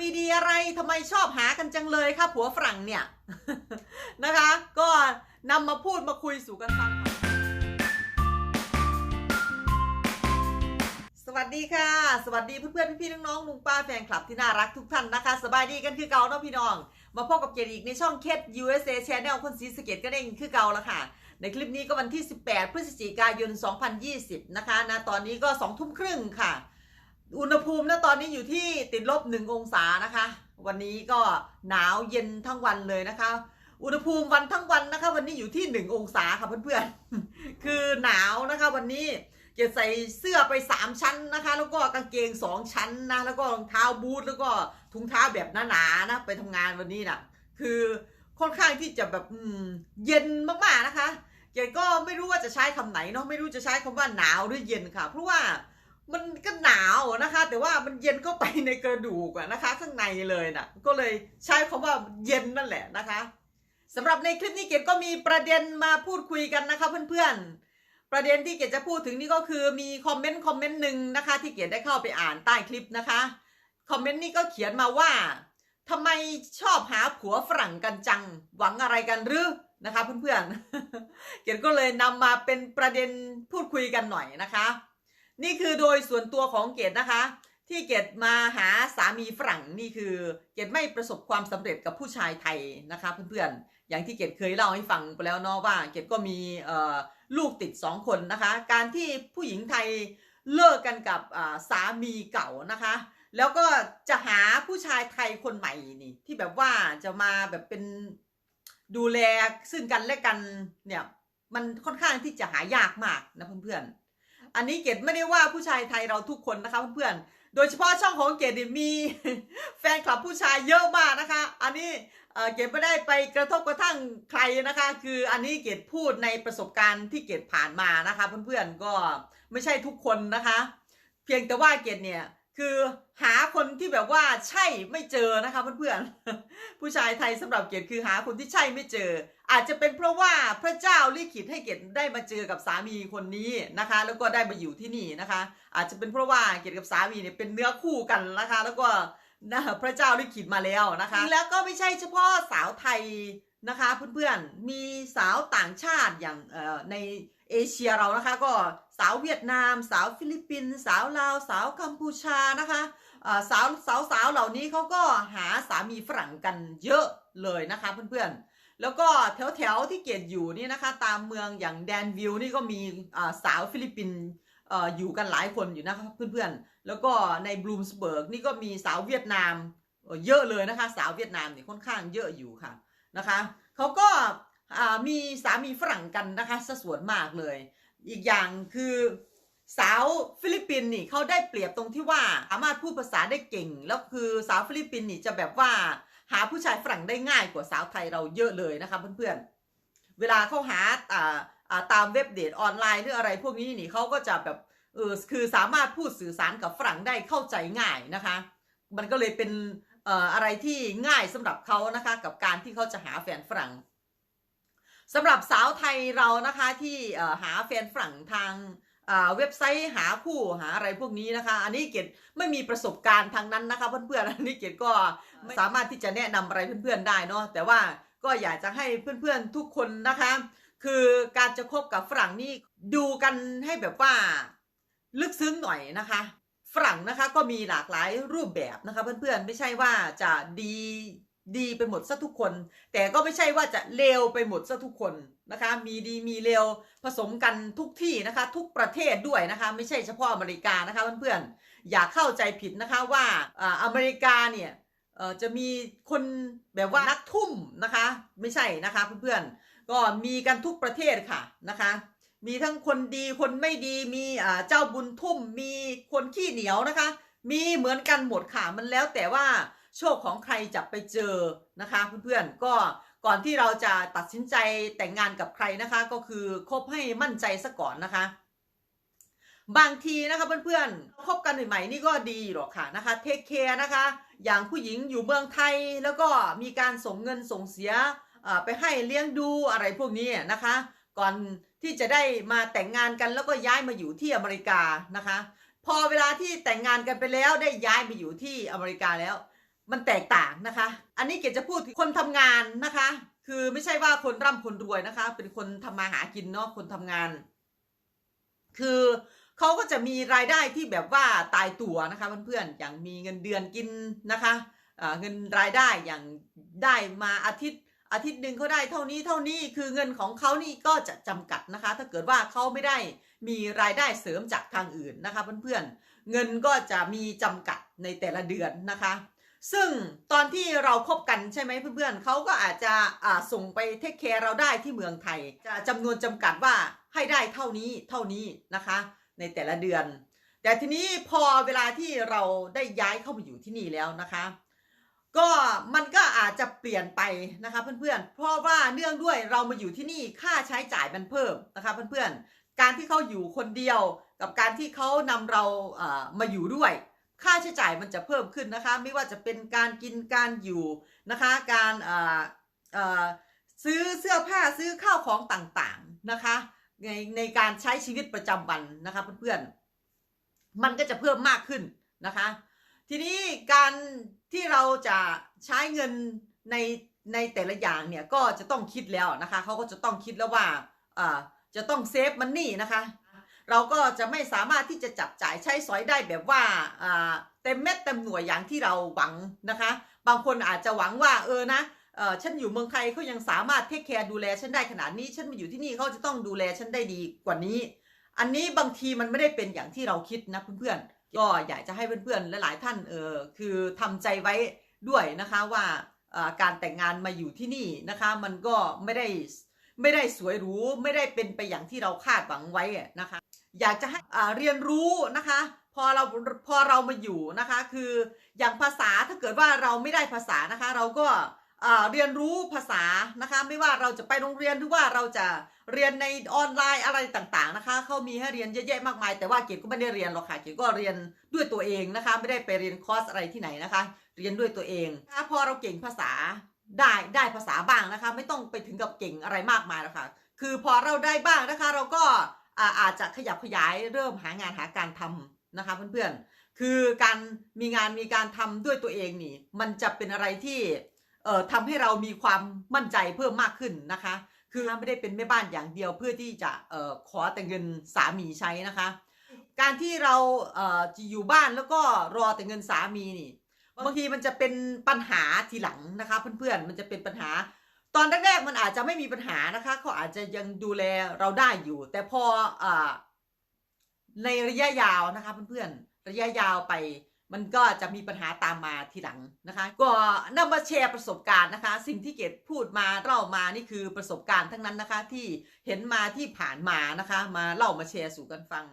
มีดีอะไรทำไมชอบหากันจังเลยครับผัวฝรั่งเนี่ยนะคะ ก็นำมาพูดมาคุยสู่กันฟัง สวัสดีค่ะ สวัสดีเพื่อนๆพี่ๆน้องๆลุงป้าแฟนคลับที่น่ารักทุกท่านนะคะ สบายดีกันคือเก่าเนาะพี่น้อง มาพบกับเกดอีกในช่องเคส USA Channel คนสีสะเกตก็ได้คือเก่าแล้วค่ะ ในคลิปนี้ก็วันที่ 18 พฤศจิกายน 2020 นะคะนะตอนนี้ก็2ทุ่มครึ่งค่ะ อุณหภูมินะตอนนี้อยู่ที่ติดลบ1องศานะคะ วันนี้ก็หนาวเย็นทั้งวันเลยนะคะ อุณหภูมิวันทั้งวันนะคะ วันนี้อยู่ที่1องศาค่ะเพื่อนๆ คือหนาวนะคะ วันนี้เกดใส่เสื้อไป3ชั้นนะคะ แล้วก็กางเกง2ชั้นนะ แล้วก็รองเท้าบูทแล้วก็ถุงเท้าแบบหนาๆนะไปทำงานวันนี้นะคือค่อนข้างที่จะแบบอืมเย็นมากๆนะคะเกดก็ไม่รู้ว่าจะใช้คำไหนเนาะไม่รู้จะใช้คำว่าหนาวหรือเย็นค่ะ เพราะว่า มันก็หนาวนะคะ แต่ว่ามันเย็นเข้าไปในกระดูกอะนะคะ ข้างในเลยนะก็เลยใช้คำว่าเย็นนั่นแหละนะคะสำหรับในคลิปนี้เกดก็มีประเด็นมาพูดคุยกันนะคะเพื่อนๆ ประเด็นที่เกดจะพูดถึงนี่ก็คือมีคอมเมนต์คอมเมนต์หนึ่งนะคะ ที่เกดได้เข้าไปอ่านใต้คลิปนะคะคอมเมนต์นี้ก็เขียนมาว่าทำไมชอบหาผัวฝรั่งกันจังหวังอะไรกันหรือนะคะเพื่อนๆ เกดก็เลยนำมาเป็นประเด็นพูดคุยกันหน่อยนะคะ นี่คือโดยส่วนตัวของเกดนะคะ ที่เกดมาหาสามีฝรั่งนี่คือเกดไม่ประสบความสำเร็จกับผู้ชายไทยนะคะ เพื่อนๆอย่างที่เกดเคยเล่าให้ฟังไปแล้วเนาะว่า เกดก็มีลูกติดสองคนนะคะ การที่ผู้หญิงไทยเลิกกันกับสามีเก่านะคะ แล้วก็จะหาผู้ชายไทยคนใหม่นี่ที่แบบว่าจะมาแบบเป็นดูแลซึ่งกันและกันเนี่ยมันค่อนข้างที่จะหายากมากนะเพื่อนๆ อันนี้เกดไม่ได้ว่าผู้ชายไทยเราทุกคนนะคะเพื่อนๆ โดยเฉพาะช่องของเกดมีแฟนคลับผู้ชายเยอะมากนะคะ อันนี้เอ่อเกดไม่ได้ไปกระทบกระทั่งใครนะคะ คืออันนี้เกดพูดในประสบการณ์ที่เกดผ่านมานะคะ เพื่อนๆก็ไม่ใช่ทุกคนนะคะ เพียงแต่ว่าเกดเนี่ย คือหาคนที่แบบว่าใช่ไม่เจอนะคะเพื่อนๆผู้ชายไทยสำหรับเกดคือหาคนที่ใช่ไม่เจอ อาจจะเป็นเพราะว่าพระเจ้าลิขิตให้เกดได้มาเจอกับสามีคนนี้นะคะ แล้วก็ได้มาอยู่ที่นี่นะคะ อาจจะเป็นเพราะว่าเกดกับสามีเนี่ยเป็นเนื้อคู่กันนะคะ แล้วก็นะพระเจ้าลิขิตมาแล้วนะคะแล้วก็ไม่ใช่เฉพาะสาวไทยนะคะเพื่อนๆมีสาวต่างชาติอย่างเอ่อในเอเชียเรานะคะก็าวเวียดนาม สาวฟิลิปปินส์สาวลาว สาวกัมพูชานะคะสาวสาวสาวเหล่านี้เขาก็หาสามีฝรั่งกันเยอะเลยนะคะเพื่อนๆ แล้วก็แถวแถวๆที่เกดอยู่นี่นะคะ ตามเมืองอย่างแดนวิลนี่ก็มีสาวฟิลิปปินส์อยู่กันหลายคนอยู่นะคะเพื่อนๆ แล้วก็ในบลูมสเบิร์กนี่ก็มีสาวเวียดนามเยอะเลยนะคะ สาวเวียดนามเนี่ยค่อนข้างเยอะอยู่ค่ะนะคะเขาก็มีสามีฝรั่งกันนะคะสส่วนมากเลย อีกอย่างคือสาวฟิลิปปินส์นี่เขาได้เปรียบตรงที่ว่าสามารถพูดภาษาได้เก่ง แล้วคือสาวฟิลิปปินส์นี่จะแบบว่าหาผู้ชายฝรั่งได้ง่ายกว่าสาวไทยเราเยอะเลยนะคะเพื่อนๆ เวลาเขาหาอ่าตามเว็บเดทออนไลน์หรืออะไรพวกนี้นี่เขาก็จะแบบเออคือสามารถพูดสื่อสารกับฝรั่งได้เข้าใจง่ายนะคะ มันก็เลยเป็นเอ่ออะไรที่ง่ายสำหรับเขานะคะกับการที่เขาจะหาแฟนฝรั่ง สำหรับสาวไทยเรานะคะที่หาแฟนฝรั่งทางเว็บไซต์หาคู่หาอะไรพวกนี้นะคะ อันนี้เกดไม่มีประสบการณ์ทางนั้นนะคะเพื่อนๆอันนี้เกดก็ไม่สามารถที่จะแนะนำอะไรเพื่อนๆได้เนาะแต่ว่าก็อยากจะให้เพื่อนๆทุกคนนะคะ คือการจะคบกับฝรั่งนี่ดูกันให้แบบว่าลึกซึ้งหน่อยนะคะ ฝรั่งนะคะก็มีหลากหลายรูปแบบนะคะเพื่อนๆไม่ใช่ว่าจะดี ดีไปหมดซะทุกคน แต่ก็ไม่ใช่ว่าจะเลวไปหมดซะทุกคนนะคะ มีดีมีเลวผสมกันทุกที่นะคะ ทุกประเทศด้วยนะคะ ไม่ใช่เฉพาะอเมริกานะคะเพื่อนๆอย่าเข้าใจผิดนะคะว่าอ่าอเมริกาเนี่ยจะมีคนแบบว่านักทุ่มนะคะ ไม่ใช่นะคะเพื่อนๆก็มีกันทุกประเทศค่ะนะคะ มีทั้งคนดีคนไม่ดีมีเจ้าบุญทุ่ม มีคนขี้เหนียวนะคะ มีเหมือนกันหมดค่ะมันแล้วแต่ว่า โชคของใครจะไปเจอนะคะเพื่อนๆก็ก่อนที่เราจะตัดสินใจแต่งงานกับใครนะคะ ก็คือคบให้มั่นใจซะก่อนนะคะ บางทีนะคะเพื่อนๆคบกันใหม่ๆนี่ก็ดีหรอกค่ะนะคะเทคแคร์นะคะ อย่างผู้หญิงอยู่เมืองไทยแล้วก็มีการส่งเงินส่งเสียไปให้เลี้ยงดูอะไรพวกนี้นะคะ ก่อนที่จะได้มาแต่งงานกันแล้วก็ย้ายมาอยู่ที่อเมริกานะคะ พอเวลาที่แต่งงานกันไปแล้วได้ย้ายมาอยู่ที่อเมริกาแล้ว มันแตกต่างนะคะ อันนี้เกดจะพูดคนทำงานนะคะ คือไม่ใช่ว่าคนร่ำคนรวยนะคะ เป็นคนทำมาหากินเนาะคนทำงาน คือเขาก็จะมีรายได้ที่แบบว่าตายตัวนะคะเพื่อนๆอย่างมีเงินเดือนกินนะคะเงินรายได้อย่างได้มาอาทิตย์อาทิตย์หนึ่งเขาได้เท่านี้เท่านี้คือเงินของเขานี่ก็จะจำกัดนะคะ ถ้าเกิดว่าเขาไม่ได้มีรายได้เสริมจากทางอื่นนะคะเพื่อนๆเงินก็จะมีจำกัดในแต่ละเดือนนะคะ ซึ่งตอนที่เราคบกันใช่ไหมเพื่อนๆเขาก็อาจจะส่งไปเทคแคร์เราได้ที่เมืองไทย จะจำนวนจำกัดว่าให้ได้เท่านี้เท่านี้นะคะ ในแต่ละเดือน แต่ทีนี้พอเวลาที่เราได้ย้ายเข้ามาอยู่ที่นี่แล้วนะคะ ก็มันก็อาจจะเปลี่ยนไปนะคะเพื่อนๆ เพราะว่าเนื่องด้วยเรามาอยู่ที่นี่ค่าใช้จ่ายมันเพิ่มนะคะเพื่อนๆ การที่เขาอยู่คนเดียวกับการที่เขานำเรามาอยู่ด้วย ค่าใช้จ่ายมันจะเพิ่มขึ้นนะคะ ไม่ว่าจะเป็นการกินการอยู่นะคะ การซื้อเสื้อผ้าซื้อข้าวของต่างๆนะคะในในการใช้ชีวิตประจำวันนะคะเพื่อนๆ มันก็จะเพิ่มมากขึ้นนะคะ ทีนี้การที่เราจะใช้เงินในในแต่ละอย่างเนี่ยก็จะต้องคิดแล้วนะคะเขาก็จะต้องคิดแล้วว่าอ่าจะต้องเซฟมันนี่นะคะ เราก็จะไม่สามารถที่จะจับจ่ายใช้สอยได้แบบว่าเต็มเม็ดเต็มหน่วยอย่างที่เราหวังนะคะ บางคนอาจจะหวังว่าเออนะเออฉันอยู่เมืองไทยเขายังสามารถเทคแคร์ดูแลฉันได้ขนาดนี้ ฉันมาอยู่ที่นี่เขาจะต้องดูแลฉันได้ดีกว่านี้ อันนี้บางทีมันไม่ได้เป็นอย่างที่เราคิดนะเพื่อนๆก็อยากจะให้เพื่อนๆหลายๆท่านเออคือทำใจไว้ด้วยนะคะว่าการแต่งงานมาอยู่ที่นี่นะคะ มันก็ไม่ได้ไม่ได้สวยหรูไม่ได้เป็นไปอย่างที่เราคาดหวังไว้นะคะ อยากจะให้เรียนรู้นะคะ พอเราพอเรามาอยู่นะคะ คืออย่างภาษาถ้าเกิดว่าเราไม่ได้ภาษานะคะ เราก็เรียนรู้ภาษานะคะ ไม่ว่าเราจะไปโรงเรียนหรือว่าเราจะเรียนในออนไลน์อะไรต่างๆนะคะเขามีให้เรียนเยอะแยะมากมาย แต่ว่าเกดก็ไม่ได้เรียนหรอกค่ะเกดก็เรียนด้วยตัวเองนะคะ ไม่ได้ไปเรียนคอร์สอะไรที่ไหนนะคะ เรียนด้วยตัวเองถ้าพอเราเก่งภาษาได้ได้ภาษาบ้างนะคะ ไม่ต้องไปถึงกับเก่งอะไรมากมายหรอกค่ะ คือพอเราได้บ้างนะคะ เราก็ อาจจะขยับขยายเริ่มหางานหาการทำนะคะเพื่อนๆ คือการมีงานมีการทำด้วยตัวเองนี่ มันจะเป็นอะไรที่เอ่อทำให้เรามีความมั่นใจเพิ่มมากขึ้นนะคะ คือไม่ได้เป็นแม่บ้านอย่างเดียวเพื่อที่จะเอ่อขอแต่เงินสามีใช้นะคะ การที่เราเอ่อจะอยู่บ้านแล้วก็รอแต่เงินสามีนี่บางทีมันจะเป็นปัญหาทีหลังนะคะ เพื่อนๆ มันจะเป็นปัญหา ตอนแรกๆมันอาจจะไม่มีปัญหานะคะเขาอาจจะยังดูแลเราได้อยู่ แต่พออในระยะยาวนะคะเพื่อนๆระยะยาวไปมันก็จะมีปัญหาตามมาทีหลังนะคะ ก็นำมาแชร์ประสบการณ์นะคะ สิ่งที่เกดพูดมาเล่ามานี่คือประสบการณ์ทั้งนั้นนะคะ ที่เห็นมาที่ผ่านมานะคะ มาเล่ามาแชร์สู่กันฟัง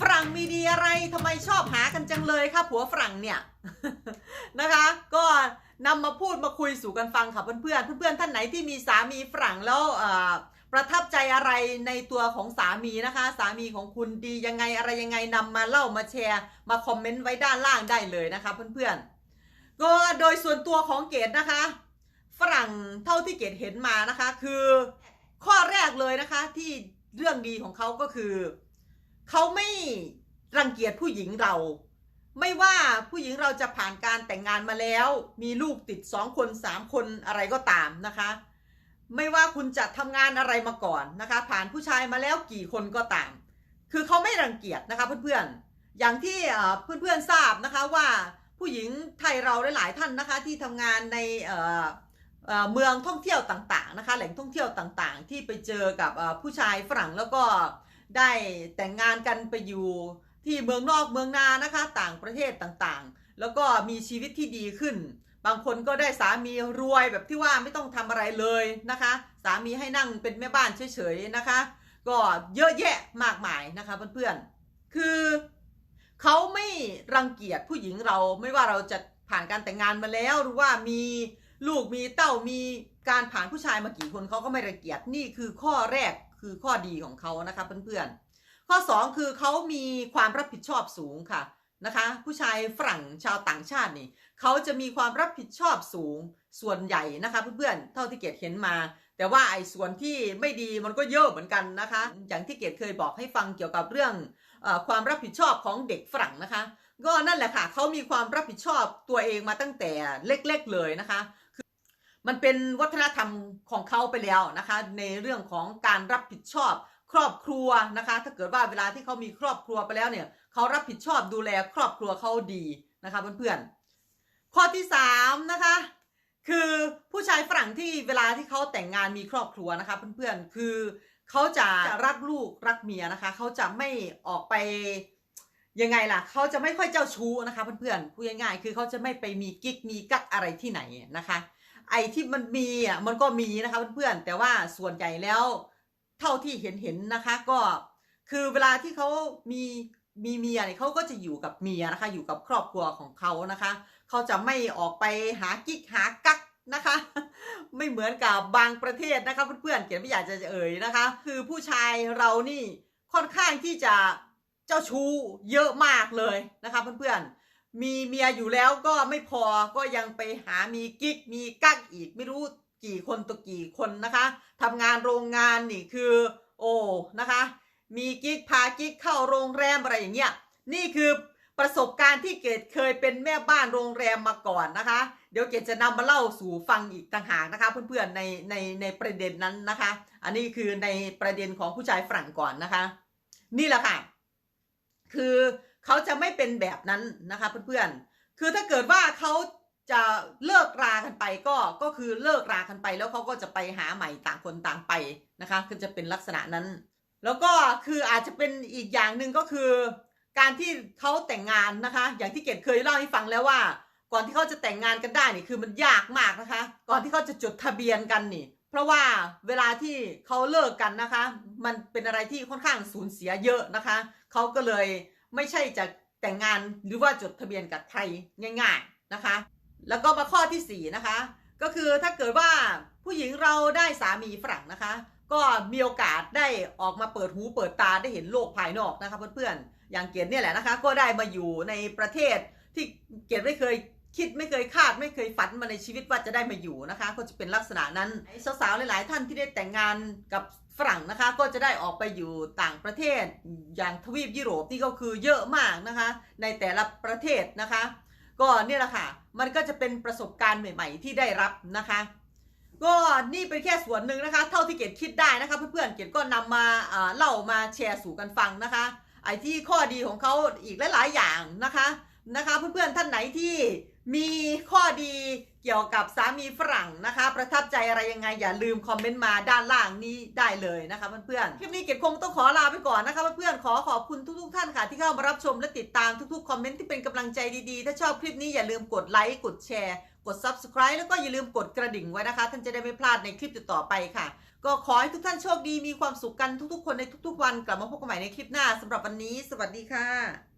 ฝรั่งมีดีอะไรทำไมชอบหากันจังเลยคะผัวฝรั่งเนี่ย นะคะ ก็นำมาพูดมาคุยสู่กันฟังค่ะเพื่อนๆเพื่อนๆท่านไหนที่มีสามีฝรั่งแล้วประทับใจอะไรในตัวของสามีนะคะ สามีของคุณดียังไงอะไรยังไงนำมาเล่ามาแชร์ มาคอมเมนต์ไว้ด้านล่างได้เลยนะคะ เพื่อนๆก็โดยส่วนตัวของเกดนะคะ ฝรั่งเท่าที่เกดเห็นมานะคะ คือข้อแรกเลยนะคะที่เรื่องดีของเขาก็คือ เขาไม่รังเกียจผู้หญิงเรา ไม่ว่าผู้หญิงเราจะผ่านการแต่งงานมาแล้ว มีลูกติดสองคนสามคนอะไรก็ตามนะคะ ไม่ว่าคุณจะทำงานอะไรมาก่อนนะคะ ผ่านผู้ชายมาแล้วกี่คนก็ตาม คือเขาไม่รังเกียจนะคะเพื่อนๆ อย่างที่เอ่อเพื่อนๆทราบนะคะว่าผู้หญิงไทยเราหลายๆท่านนะคะที่ทำงานในเมืองท่องเที่ยวต่างๆนะคะ แหล่งท่องเที่ยวต่างๆ ที่ไปเจอกับผู้ชายฝรั่งแล้วก็ได้แต่งงานกันไปอยู่ ที่เมืองนอกเมืองนานะคะ ต่างประเทศต่างๆ แล้วก็มีชีวิตที่ดีขึ้น บางคนก็ได้สามีรวยแบบที่ว่าไม่ต้องทำอะไรเลยนะคะ สามีให้นั่งเป็นแม่บ้านเฉยๆนะคะ ก็เยอะแยะมากมายนะคะเพื่อนๆคือเขาไม่รังเกียจผู้หญิงเราไม่ว่าเราจะผ่านการแต่งงานมาแล้วหรือว่ามีลูกมีเต้ามีการผ่านผู้ชายมากี่คนเขาก็ไม่รังเกียจนี่คือข้อแรกคือข้อดีของเขานะคะเพื่อนๆ ข้อ 2 คือเขามีความรับผิดชอบสูงค่ะนะคะ ผู้ชายฝรั่งชาวต่างชาตินี่เขาจะมีความรับผิดชอบสูงส่วนใหญ่นะคะเพื่อนๆเท่าที่เกดเห็นมา แต่ว่าไอ้ส่วนที่ไม่ดีมันก็เยอะเหมือนกันนะคะ อย่างที่เกดเคยบอกให้ฟังเกี่ยวกับเรื่องอความรับผิดชอบของเด็กฝรั่งนะคะ ก็นั่นแหละค่ะเขามีความรับผิดชอบตัวเองมาตั้งแต่เล็กๆเลยนะคะคือมันเป็นวัฒนธรรมของเขาไปแล้วนะคะ ในเรื่องของการรับผิดชอบ รอบครัวนะคะ ถ้าเกิดว่าเวลาที่เขามีครอบครัวไปแล้วเนี่ยเขารับผิดชอบดูแลครอบครัวเขาดีนะคะเพื่อนๆข้อที่สามนะคะ คือผู้ชายฝรั่งที่เวลาที่เขาแต่งงานมีครอบครัวนะคะเพื่อนๆคือเขาจะรักลูกรักเมียนะคะเขาจะไม่ออกไปยังไงล่ะเขาจะไม่ค่อยเจ้าชู้นะคะเพื่อนๆพูดง่ายๆคือเขาจะไม่ไปมีกิ๊กมีกักอะไรที่ไหนนะคะ ไอ้ที่มันมีอะมันก็มีนะคะเพื่อนๆแต่ว่าส่วนใหญ่แล้ว เท่าที่เห็นเห็นนะคะ ก็คือเวลาที่เขามีมีเมียเนี่ยเขาก็จะอยู่กับเมียนะคะ อยู่กับครอบครัวของเขานะคะเขาจะไม่ออกไปหากิ๊กหากักนะคะ ไม่เหมือนกับบางประเทศนะคะเพื่อนๆเกียรติไม่อยากจะเอ่ยนะคะ คือผู้ชายเรานี่ค่อนข้างที่จะเจ้าชู้เยอะมากเลยนะคะเพื่อนๆมีเมียอยู่แล้วก็ไม่พอก็ยังไปหามีกิ๊กมีกักอีกไม่รู้ กี่คนตัวกี่คนนะคะทำงานโรงงานนี่คือโอ้นะคะ มีกิ๊กพากิ๊กเข้าโรงแรมอะไรอย่างเงี้ยนี่คือประสบการณ์ที่เกดเคยเป็นแม่บ้านโรงแรมมาก่อนนะคะ เดี๋ยวเกดจะนำมาเล่าสู่ฟังอีกต่างหากนะคะ เพื่อนๆในในในประเด็นนั้นนะคะ อันนี้คือในประเด็นของผู้ชายฝรั่งก่อนนะคะ นี่แหละค่ะ คือเขาจะไม่เป็นแบบนั้นนะคะเพื่อนๆคือถ้าเกิดว่าเขา จะเลิกรากันไปก็ก็คือเลิกรากันไปแล้วเขาก็จะไปหาใหม่ต่างคนต่างไปนะคะคือจะเป็นลักษณะนั้น แล้วก็คืออาจจะเป็นอีกอย่างหนึ่งก็คือ การที่เขาแต่งงานนะคะ อย่างที่เกดเคยเล่าให้ฟังแล้วว่า ก่อนที่เขาจะแต่งงานกันได้นี่คือมันยากมากนะคะ ก่อนที่เขาจะจดทะเบียนกันนี่ เพราะว่าเวลาที่เขาเลิกกันนะคะ มันเป็นอะไรที่ค่อนข้างสูญเสียเยอะนะคะเขาก็เลยไม่ใช่จะแต่งงานหรือว่าจดทะเบียนกับใครง่าย ๆนะคะ แล้วก็มาข้อที่สี่นะคะ ก็คือถ้าเกิดว่าผู้หญิงเราได้สามีฝรั่งนะคะ ก็มีโอกาสได้ออกมาเปิดหูเปิดตาได้เห็นโลกภายนอกนะคะเพื่อนๆอย่างเกียรติเนี่ยแหละนะคะ ก็ได้มาอยู่ในประเทศที่เกียรติไม่เคยคิดไม่เคยคาดไม่เคยฝันมาในชีวิตว่าจะได้มาอยู่นะคะ ก็จะเป็นลักษณะนั้นสาวๆหลาย ๆ ท่านที่ได้แต่งงานกับฝรั่งนะคะก็จะได้ออกไปอยู่ต่างประเทศ อย่างทวีปยุโรปนี่ก็คือเยอะมากนะคะ ในแต่ละประเทศนะคะ ก็เนี่ยแหละค่ะ มันก็จะเป็นประสบการณ์ใหม่ ๆ ที่ได้รับนะคะ ก็นี่เป็นแค่ส่วนหนึ่งนะคะ เท่าที่เกดคิดได้นะคะ เพื่อนๆเกดก็นำมามาเล่ามาแชร์สู่กันฟังนะคะ ไอ้ที่ข้อดีของเขาอีกหลายๆอย่างนะคะนะคะ เพื่อนๆท่านไหนที่ มีข้อดีเกี่ยวกับสามีฝรั่งนะคะ ประทับใจอะไรยังไง อย่าลืมคอมเมนต์มาด้านล่างนี้ได้เลยนะคะเพื่อนๆคลิปนี้เกดคงต้องขอลาไปก่อนนะคะเพื่อนๆขอขอบคุณทุกๆท่านค่ะ ที่เข้ามารับชมและติดตามทุกๆคอมเมนต์ที่เป็นกำลังใจดีๆ ถ้าชอบคลิปนี้อย่าลืมกดไลค์กดแชร์ กด subscribe แล้วก็อย่าลืมกดกระดิ่งไว้นะคะ ท่านจะได้ไม่พลาดในคลิปต่อไปค่ะ ก็ขอให้ทุกท่านโชคดีมีความสุขกันทุกๆ คนในทุกๆ วันกลับมาพบกันใหม่ในคลิปหน้าสำหรับวันนี้ สวัสดีค่ะ